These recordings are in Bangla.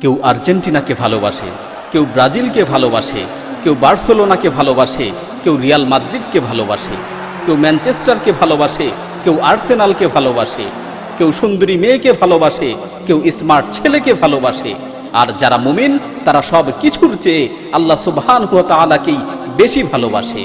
কেউ আর্জেন্টিনাকে ভালোবাসে, কেউ ব্রাজিলকে ভালোবাসে, কেউ বার্সেলোনাকে ভালোবাসে, কেউ রিয়াল মাদ্রিদকে ভালোবাসে, কেউ ম্যানচেস্টারকে ভালোবাসে, কেউ আর্সেনালকে ভালোবাসে, কেউ সুন্দরী মেয়েকে ভালোবাসে, কেউ স্মার্ট ছেলেকে ভালোবাসে। আর যারা মুমিন, তারা সব কিছুর চেয়ে আল্লাহ সুবহান তাআলাকেই বেশি ভালোবাসে।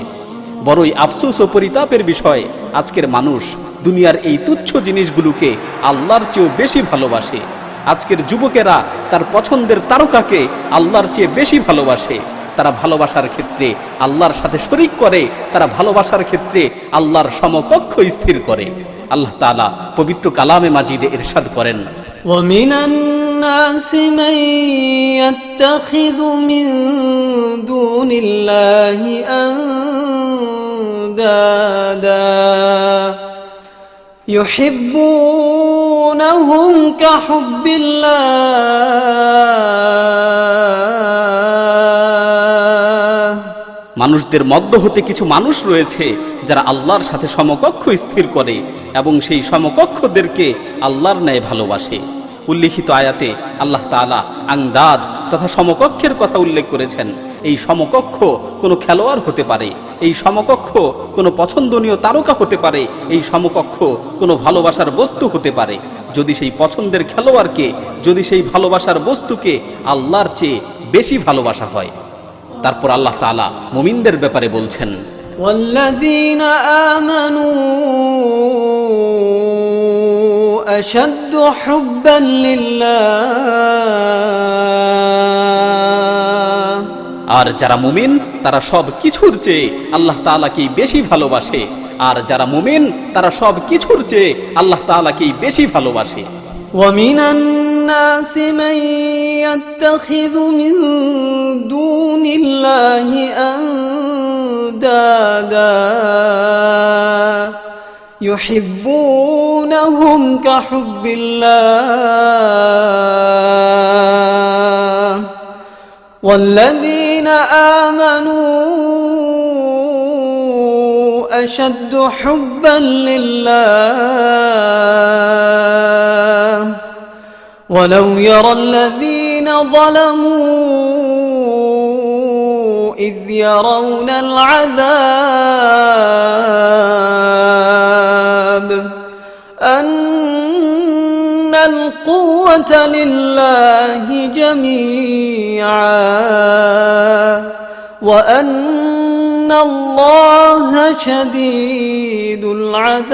বড়ই আফসোস ও পরিতাপের বিষয়, আজকের মানুষ দুনিয়ার এই তুচ্ছ জিনিসগুলোকে আল্লাহর চেয়েও বেশি ভালোবাসে। আজকের যুবকেরা তার পছন্দের তারকাকে আল্লাহর চেয়ে বেশি ভালোবাসে তারা ভালোবাসার ক্ষেত্রে আল্লাহর সাথে শরিক করে তারা ভালোবাসার ক্ষেত্রে আল্লাহর সমকক্ষ স্থির করে আল্লাহ তাআলা পবিত্র কালামে মাজিদে ইরশাদ করেন ومن الناس من يتخذ من دون الله أندادا يحبونهم كحب الله মানুষদের মধ্য হতে কিছু মানুষ রয়েছে যারা আল্লাহর সাথে সমকক্ষ স্থির করে এবং সেই সমকক্ষদেরকে আল্লাহর ন্যায় ভালোবাসে উল্লিখিত আয়াতে আল্লাহ তাআলা আংদাদ তথা সমকক্ষের কথা উল্লেখ করেছেন এই সমকক্ষ কোনো খেলোয়াড় হতে পারে এই সমকক্ষ কোনো পছন্দনীয় তারকা হতে পারে এই সমকক্ষ কোনো ভালোবাসার বস্তু হতে পারে যদি সেই পছন্দের খেলোয়াড়কে যদি সেই ভালোবাসার বস্তুকে আল্লাহর চেয়ে বেশি ভালোবাসা হয় তারপর আল্লাহ তাআলা মুমিনদের ব্যাপারে বলছেন والذين آمنوا أشد حبا لله আর যারা মুমিন তারা সব কিছুর চেয়ে আল্লাহ তাআলাকেই বেশি ভালোবাসে আর যারা মুমিন তারা সব কিছুর চেয়ে আল্লাহ তাআলাকেই বেশি ভালোবাসে ومن الناس من يتخذ من دون الله أندادا يحبونهم كحب الله والذين آمنوا أشد حبا لله. ولو يرى الذين ظلموا إذ يرون العذاب القوة لله جميعا وأن الله شديد العذاب.